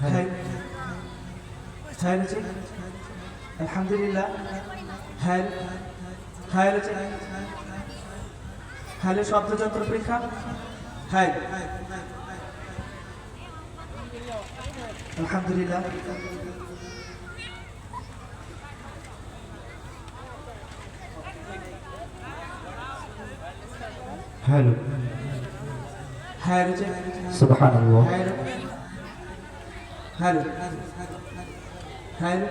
হ্যাঁ হ্যাঁ রয়েছে আলহামদুলিল্লাহ হ্যাঁ হ্যাঁ রয়েছে হ্যালো শব্দযন্ত্র পরীক্ষা হ্যাঁ আলহামদুলিল্লাহ হ্যালো হ্যাঁ রয়েছে সুবহানাল্লাহ হ্যালো هل هل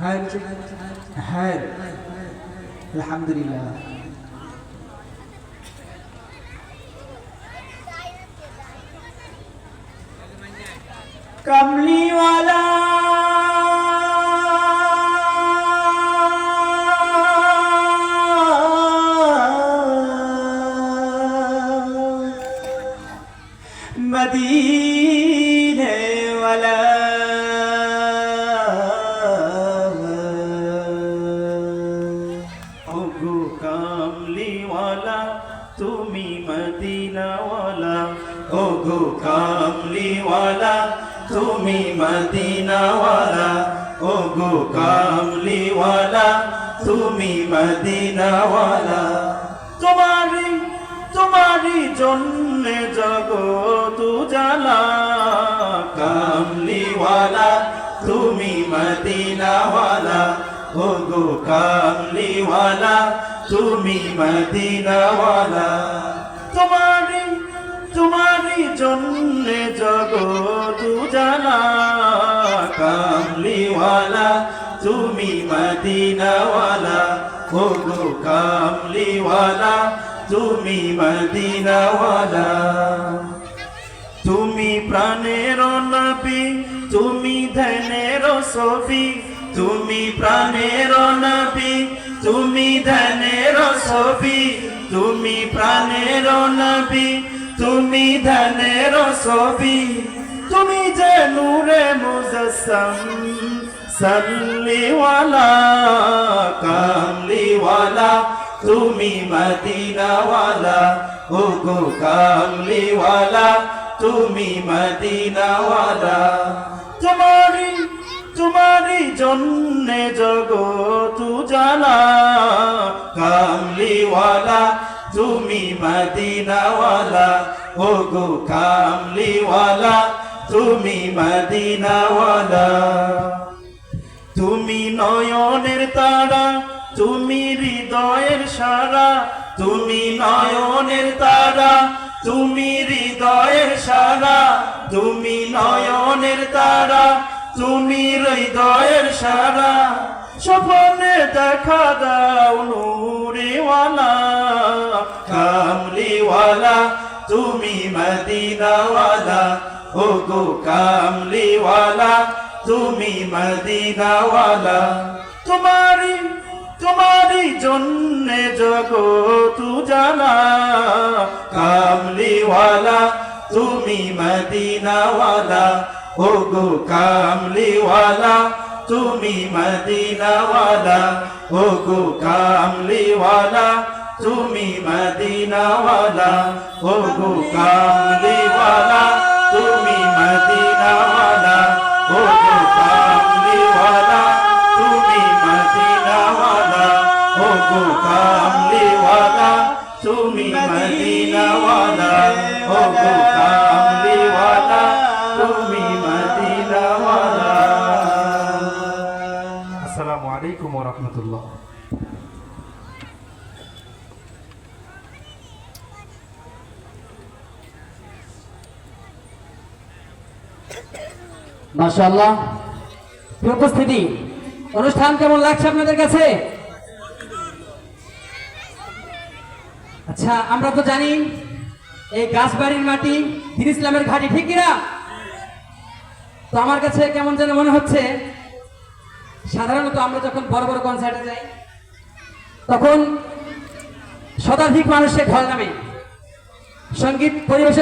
هل هل الحمد لله کملی والا مدینے কামলিওয়ালা তুমি মদিনাওয়ালা। ওগো কামলিওয়ালা তুমি মদিনাওয়ালা। ওগো কামলিওয়ালা তুমি মদিনাওয়ালা। তোমারি তোমারি জন্য জগত জালা কামলিওয়ালা, তুমি মদিনাওয়ালা। ওগো কামলিওয়ালা, তুমি মদিনাওয়ালা। তোমারি তোমারি জন্য জগত জালা কামলিওয়ালা, তুমি মদিনাওয়ালা। ওগো কামলিওয়ালা তুমি মদিনাওয়ালা। তুমি প্রাণের নবী, তুমি ধ্যানের ছবি। তুমি প্রাণের নবী, তুমি ধ্যানের ছবি। তুমি প্রাণের নবী, তুমি ধ্যানের ছবি। তুমি যে নূরে মুজসম, সল্লিওয়ালা। মদিনাওয়ালা ও গো কামলিওয়ালা তুমি মদিনাওয়ালা। তোমারি তোমারি জন্যে জগত জালা কামলিওয়ালা তুমি মদিনাওয়ালা ও কামলিওয়ালা তুমি মদিনাওয়ালা। তুমি নয়নের তারা তুমি হৃদয়ের সারা, তুমি নয়নের তারা, তুমি হৃদয়ের সারা, তুমি নয়নের তারা, তুমি হৃদয়ের সারা। স্বপ্নে দেখা দাও নূরেওয়ালা, কামলিওয়ালা, তুমি মদিনাওয়ালা ও গো কামলিওয়ালা, তুমি মদিনাওয়ালা। তোমারি তোমারি জন্যে জগত জানা কামলিওয়ালা, তুমি মদিনাওয়ালা। ও গো কামলিওয়ালা, তুমি মদিনাওয়ালা। ও গো কামলিওয়ালা, তুমি মদিনাওয়ালা। ও গো কামলিওয়ালা, তুমি মদিনাওয়ালা। ও রাহমাতুল্লাহ। মাশাআল্লাহ। উপস্থিতি, অনুষ্ঠান কেমন লাগছে আপনাদের কাছে? আচ্ছা আমরা তো জানি এই গাছবাড়ির মাটি দিন ইসলামের ঘাটি, ঠিক কিনা? তো আমার কাছে কেমন যেন মনে হচ্ছে সাধারণত আমরা যখন বড় বড় কনসার্টে যাই তখন শতাধিক মানুষের ঢল নামে। সংগীত পরিবেশন